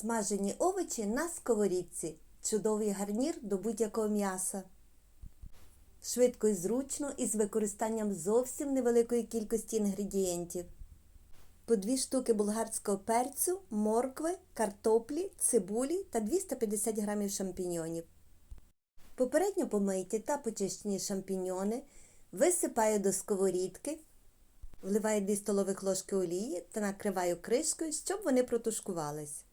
Смажені овочі на сковорідці. Чудовий гарнір до будь-якого м'яса. Швидко і зручно і з використанням зовсім невеликої кількості інгредієнтів. По дві штуки болгарського перцю, моркви, картоплі, цибулі та 250 г шампіньйонів. Попередньо помийте та почищені шампіньйони, висипаю до сковорідки, вливаю 2 столових ложки олії та накриваю кришкою, щоб вони протушкувались.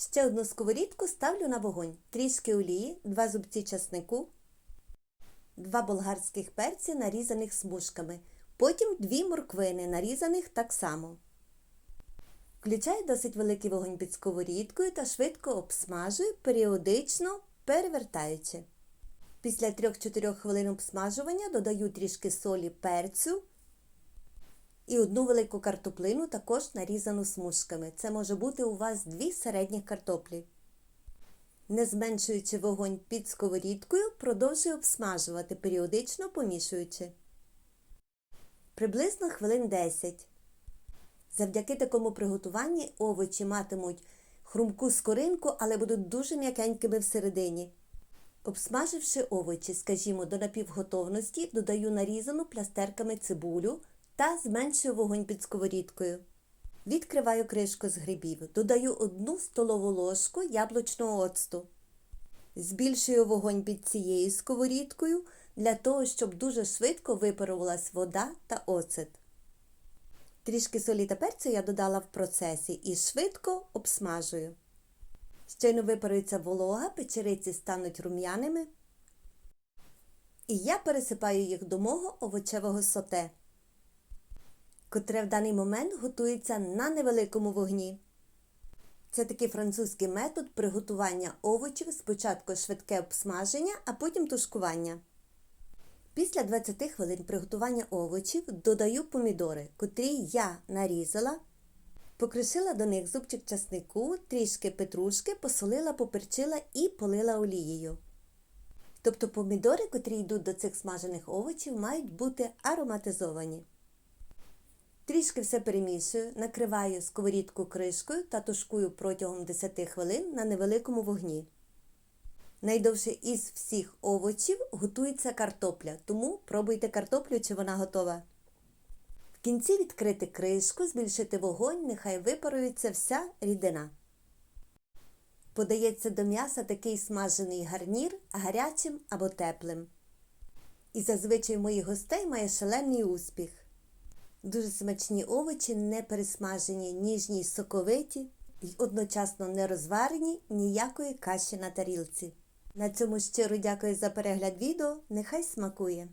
Ще одну сковорідку ставлю на вогонь, трішки олії, 2 зубці часнику, 2 болгарських перці, нарізаних смужками, потім 2 морквини, нарізаних так само. Включаю досить великий вогонь під сковорідкою та швидко обсмажую, періодично перевертаючи. Після 3-4 хвилин обсмажування додаю трішки солі перцю і одну велику картоплину, також нарізану смужками. Це може бути у вас дві середніх картоплі. Не зменшуючи вогонь під сковорідкою, продовжую обсмажувати, періодично помішуючи. Приблизно хвилин 10. Завдяки такому приготуванні овочі матимуть хрумку скоринку, але будуть дуже м'якенькими всередині. Обсмаживши овочі, скажімо, до напівготовності, додаю нарізану плястерками цибулю та зменшую вогонь під сковорідкою. Відкриваю кришку з грибів, додаю 1 столову ложку яблучного оцту. Збільшую вогонь під цією сковорідкою для того, щоб дуже швидко випарувалась вода та оцет. Трішки солі та перцю я додала в процесі і швидко обсмажую. Щойно випарується волога, печериці стануть рум'яними. І я пересипаю їх до мого овочевого соте, котре в даний момент готується на невеликому вогні. Це такий французький метод приготування овочів, спочатку швидке обсмаження, а потім тушкування. Після 20 хвилин приготування овочів додаю помідори, котрі я нарізала, покришила до них зубчик часнику, трішки петрушки, посолила, поперчила і полила олією. Тобто помідори, котрі йдуть до цих смажених овочів, мають бути ароматизовані. Трішки все перемішую, накриваю сковорідку кришкою та тушкую протягом 10 хвилин на невеликому вогні. Найдовше із всіх овочів готується картопля, тому пробуйте картоплю, чи вона готова. В кінці відкрити кришку, збільшити вогонь, нехай випарується вся рідина. Подається до м'яса такий смажений гарнір гарячим або теплим. І зазвичай моїх гостей має шалений успіх. Дуже смачні овочі, не пересмажені, ніжні й соковиті і одночасно не розварені ніякої каші на тарілці. На цьому щиро дякую за перегляд відео. Нехай смакує!